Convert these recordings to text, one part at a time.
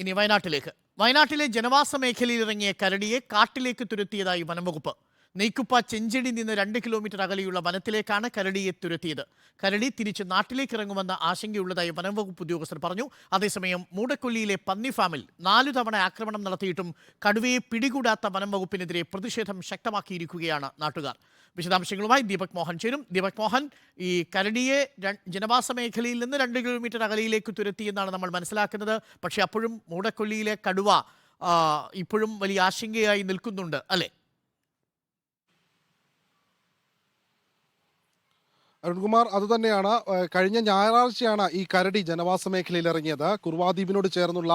ഇനി വയനാട്ടിലേക്ക്. വയനാട്ടിലെ ജനവാസ മേഖലയിൽ ഇറങ്ങിയ കരടിയെ കാട്ടിലേക്ക് തുരത്തിയതായി വനംവകുപ്പ്. നെയ്ക്കുപ്പ ചെഞ്ചെടി നിന്ന് രണ്ട് കിലോമീറ്റർ അകലെയുള്ള വനത്തിലേക്കാണ് കരടിയെ തുരത്തിയത് കരടി തിരിച്ച് നാട്ടിലേക്ക് ഇറങ്ങുമെന്ന ആശങ്കയുള്ളതായി വനംവകുപ്പ് ഉദ്യോഗസ്ഥർ പറഞ്ഞു. അതേസമയം മൂടക്കൊല്ലിയിലെ പന്നി ഫാമിൽ നാലു തവണ ആക്രമണം നടത്തിയിട്ടും കടുവയെ പിടികൂടാത്ത വനംവകുപ്പിനെതിരെ പ്രതിഷേധം ശക്തമാക്കിയിരിക്കുകയാണ് നാട്ടുകാർ. വിശദാംശങ്ങളുമായി ദീപക് മോഹൻ ചേരും. ദീപക് മോഹൻ ഈ കരടിയെ ജനവാസ മേഖലയിൽ നിന്ന് രണ്ട് കിലോമീറ്റർ അകലയിലേക്ക് തുരത്തിയെന്നാണ് നമ്മൾ മനസ്സിലാക്കുന്നത്. പക്ഷേ അപ്പോഴും മൂടക്കൊല്ലിയിലെ കടുവ ഇപ്പോഴും വലിയ ആശങ്കയായി നിൽക്കുന്നുണ്ട് അല്ലേ? അരുൺകുമാർ അതുതന്നെയാണ് കഴിഞ്ഞ ഞായറാഴ്ചയാണ് ഈ കരടി ജനവാസ മേഖലയിൽ ഇറങ്ങിയത്. കുർവാദ്വീപിനോട് ചേർന്നുള്ള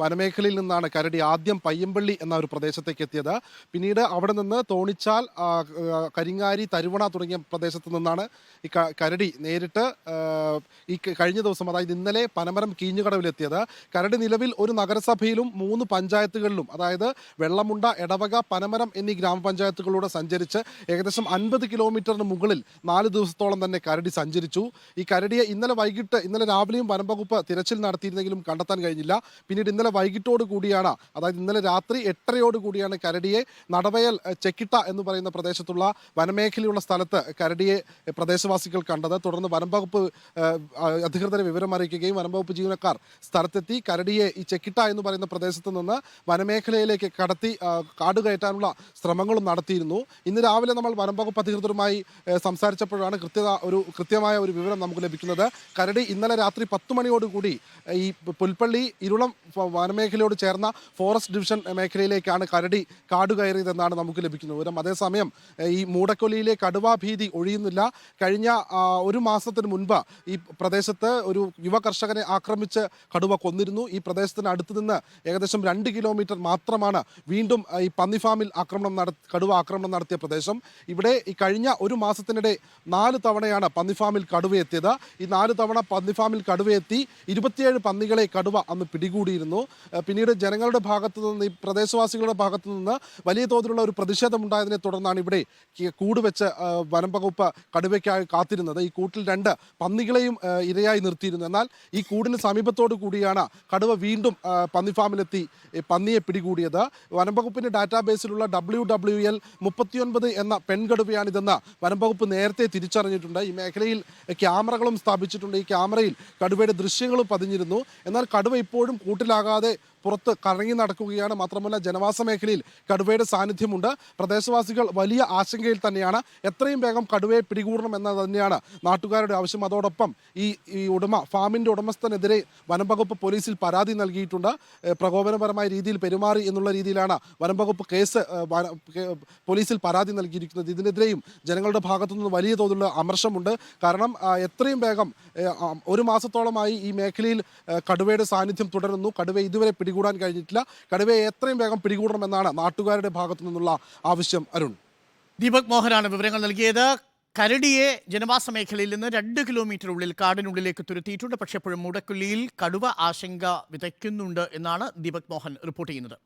വനമേഖലയിൽ നിന്നാണ് കരടി ആദ്യം പയ്യമ്പള്ളി എന്ന ഒരു പ്രദേശത്തേക്ക് എത്തിയത്. പിന്നീട് അവിടെ നിന്ന് തോണിച്ചാൽ കരിങ്ങാരി തരുവണ തുടങ്ങിയ പ്രദേശത്ത് നിന്നാണ് ഈ കരടി നേരിട്ട് ഈ കഴിഞ്ഞ ദിവസം അതായത് ഇന്നലെ പനമരം കീഞ്ഞുകടവിലെത്തിയത് കരടി നിലവിൽ ഒരു നഗരസഭയിലും മൂന്ന് പഞ്ചായത്തുകളിലും അതായത് വെള്ളമുണ്ട എടവക പനമരം എന്നീ ഗ്രാമപഞ്ചായത്തുകളിലൂടെ സഞ്ചരിച്ച് ഏകദേശം അൻപത് കിലോമീറ്ററിന് മുകളിൽ നാല് ദിവസത്തോളം തന്നെ കരടി സഞ്ചരിച്ചു. ഈ കരടിയെ ഇന്നലെ വൈകിട്ട് ഇന്നലെ രാവിലെയും വനംവകുപ്പ് തിരച്ചിൽ നടത്തിയിരുന്നെങ്കിലും കണ്ടെത്താൻ കഴിഞ്ഞില്ല. പിന്നീട് ഇന്നലെ വൈകിട്ടോട് കൂടിയാണ് അതായത് ഇന്നലെ രാത്രി എട്ടരയോട് കൂടിയാണ് കരടിയെ നടവയൽ ചെക്കിട്ട എന്ന് പറയുന്ന പ്രദേശത്തുള്ള വനമേഖലയുള്ള സ്ഥലത്ത് കരടിയെ പ്രദേശവാസികൾ കണ്ടത്. തുടർന്ന് വനം വകുപ്പ് ഏഹ്, അഹ് അധികൃതരെ വിവരം അറിയിക്കുകയും വനംവകുപ്പ് ജീവനക്കാർ സ്ഥലത്തെത്തി കരടിയെ ഈ ചെക്കിട്ട എന്ന് പറയുന്ന പ്രദേശത്ത് നിന്ന് വനമേഖലയിലേക്ക് കടത്തി കാട് കയറ്റാനുള്ള ശ്രമങ്ങളും നടത്തിയിരുന്നു. ഇന്ന് രാവിലെ നമ്മൾ വനംവകുപ്പ് അധികൃതരുമായി ഏഹ്, സംസാരിച്ചപ്പോഴാണ് കൃത്യത ഒരു കൃത്യമായ ഒരു വിവരം നമുക്ക് ലഭിക്കുന്നത്. കരടി ഇന്നലെ രാത്രി പത്ത് മണിയോടുകൂടി ഈ പുൽപ്പള്ളി ഇരുളം വനമേഖലയോട് ചേർന്ന ഫോറസ്റ്റ് ഡിവിഷൻ മേഖലയിലേക്കാണ് കരടി കാട് കയറിയതെന്നാണ് നമുക്ക് ലഭിക്കുന്ന വിവരം. അതേസമയം ഈ മൂടക്കൊല്ലിയിലെ കടുവാ ഭീതി ഒഴിയുന്നില്ല. കഴിഞ്ഞ ഒരു മാസത്തിന് മുൻപ് ഈ പ്രദേശത്ത് ഒരു യുവ കർഷകനെ ആക്രമിച്ച് കടുവ കൊന്നിരുന്നു. ഈ പ്രദേശത്തിന് അടുത്ത് നിന്ന് ഏകദേശം രണ്ട് കിലോമീറ്റർ മാത്രമാണ് വീണ്ടും ഈ പന്നിഫാമിൽ ആക്രമണം നട കടുവ ആക്രമണം നടത്തിയ പ്രദേശം. ഇവിടെ ഈ കഴിഞ്ഞ ഒരു മാസത്തിനിടെ നാല് തവണയാണ് പന്നിഫാമിൽ കടുവയെത്തിയത്. ഈ നാല് തവണ പന്നിഫാമിൽ കടുവയെത്തി ഇരുപത്തിയേഴ് പന്നികളെ കടുവ അന്ന് പിടികൂടിയിരുന്നു. പിന്നീട് ജനങ്ങളുടെ ഭാഗത്തു നിന്ന് ഈ പ്രദേശവാസികളുടെ ഭാഗത്തു നിന്ന് വലിയ തോതിലുള്ള ഒരു പ്രതിഷേധം ഉണ്ടായതിനെ തുടർന്നാണ് ഇവിടെ കൂടുവെച്ച് വനം കടുവയ്ക്കായി കാത്തിരുന്നത്. ഈ കൂട്ടിൽ രണ്ട് പന്നികളെയും ഇരയായി നിർത്തിയിരുന്നു. എന്നാൽ ഈ കൂടിന് സമീപത്തോടു കൂടിയാണ് കടുവ വീണ്ടും പന്നിഫാമിലെത്തി പന്നിയെ പിടികൂടിയത്. വനം വകുപ്പിന്റെ ഡാറ്റാബേസിലുള്ള ഡബ്ല്യു ഡബ്ല്യു എൽ മുപ്പത്തിയൊൻപത് എന്ന പെൺകടുവയാണിതെന്ന് വനം വകുപ്പ് നേരത്തെ തിരിച്ചറിഞ്ഞിട്ടുണ്ട്. ഈ മേഖലയിൽ ക്യാമറകളും സ്ഥാപിച്ചിട്ടുണ്ട്. ഈ ക്യാമറയിൽ കടുവയുടെ ദൃശ്യങ്ങളും പതിഞ്ഞിരുന്നു. എന്നാൽ കടുവ ഇപ്പോഴും കൂട്ടിലാകാതെ പുറത്ത് കറങ്ങി നടക്കുകയാണ്. മാത്രമല്ല ജനവാസ മേഖലയിൽ കടുവയുടെ സാന്നിധ്യമുണ്ട്. പ്രദേശവാസികൾ വലിയ ആശങ്കയിൽ തന്നെയാണ്. എത്രയും വേഗം കടുവയെ പിടികൂടണം എന്ന് തന്നെയാണ് നാട്ടുകാരുടെ ആവശ്യം. അതോടൊപ്പം ഈ ഈ ഉടമ ഫാമിന്റെ ഉടമസ്ഥനെതിരെ വനം വകുപ്പ് പോലീസിൽ പരാതി നൽകിയിട്ടുണ്ട്. പ്രകോപനപരമായ രീതിയിൽ പെരുമാറി എന്നുള്ള രീതിയിലാണ് വനംവകുപ്പ് കേസ് പോലീസിൽ പരാതി നൽകിയിരിക്കുന്നത്. ഇതിനെതിരെയും ജനങ്ങളുടെ ഭാഗത്തു നിന്ന് വലിയ തോതിലുള്ള അമർഷമുണ്ട്. കാരണം എത്രയും വേഗം ഒരു മാസത്തോളമായി ഈ മേഖലയിൽ കടുവയുടെ സാന്നിധ്യം തുടരുന്നു. കടുവ ഇതുവരെ പിടികൂടാൻ കഴിഞ്ഞിട്ടില്ല. കടുവയെ എത്രയും വേഗം പിടികൂടണമെന്നാണ് നാട്ടുകാരുടെ ഭാഗത്തു നിന്നുള്ള ആവശ്യം അരുൺ. ദീപക് മോഹനാണ് വിവരങ്ങൾ നൽകിയത്. കരടിയെ ജനവാസ മേഖലയിൽ നിന്ന് രണ്ട് കിലോമീറ്റർ ഉള്ളിൽ കാടിനുള്ളിലേക്ക് തുരുത്തിയിട്ടുണ്ട്. പക്ഷേ ഇപ്പോഴും മുടക്കുള്ളിയിൽ കടുവ ആശങ്ക വിതയ്ക്കുന്നുണ്ട് എന്നാണ് ദീപക് മോഹൻ റിപ്പോർട്ട് ചെയ്യുന്നത്.